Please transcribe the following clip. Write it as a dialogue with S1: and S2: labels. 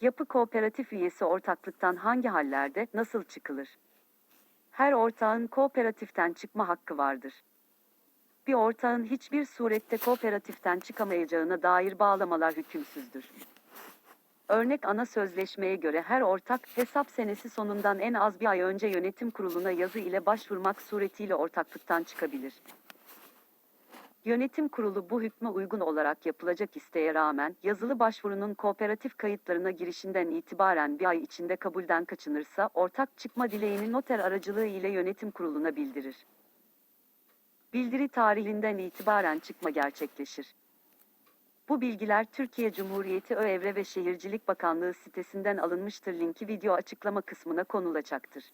S1: Yapı kooperatif üyesi ortaklıktan hangi hallerde, nasıl çıkılır? Her ortağın kooperatiften çıkma hakkı vardır. Bir ortağın hiçbir surette kooperatiften çıkamayacağına dair bağlamalar hükümsüzdür. Örnek ana sözleşmeye göre her ortak, hesap senesi sonundan en az bir ay önce yönetim kuruluna yazı ile başvurmak suretiyle ortaklıktan çıkabilir. Yönetim kurulu bu hükme uygun olarak yapılacak isteğe rağmen, yazılı başvurunun kooperatif kayıtlarına girişinden itibaren bir ay içinde kabulden kaçınırsa, ortak çıkma dileğini noter aracılığı ile yönetim kuruluna bildirir. Bildiri tarihinden itibaren çıkma gerçekleşir. Bu bilgiler Türkiye Cumhuriyeti Evre ve Şehircilik Bakanlığı sitesinden alınmıştır. Linki video açıklama kısmına konulacaktır.